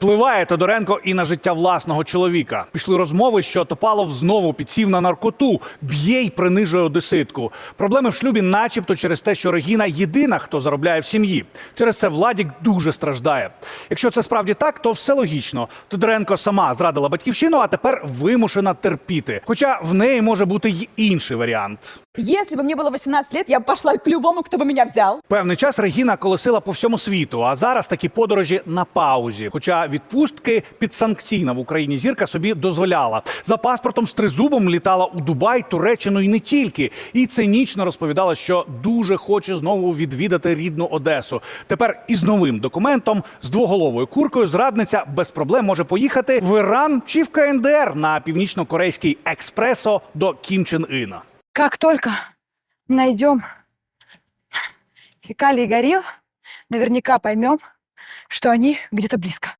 Впливає Тодоренко і на життя власного чоловіка. Пішли розмови, що Топалов знову підсів на наркоту, б'є й принижує одеситку. Проблеми в шлюбі, начебто, через те, що Регіна єдина, хто заробляє в сім'ї. Через це Владік дуже страждає. Якщо це справді так, то все логічно. Тодоренко сама зрадила батьківщину, а тепер вимушена терпіти. Хоча в неї може бути й інший варіант. Если бы мне было 18 лет, я бы пошла к любому, кто бы меня взял. Певний час Регіна колесила по всьому світу, а зараз такі подорожі на паузі. Хоча відпустки підсанкційна в Україні зірка собі дозволяла. За паспортом з тризубом літала у Дубай, Туреччину і не тільки. І цинічно розповідала, що дуже хоче знову відвідати рідну Одесу. Тепер із новим документом з двоголовою куркою зрадниця без проблем може поїхати в Іран чи в КНДР на північно-корейський експресо до Кім Чен Іна. Как только найдем фекалии горилл, наверняка поймем, что они где-то близко.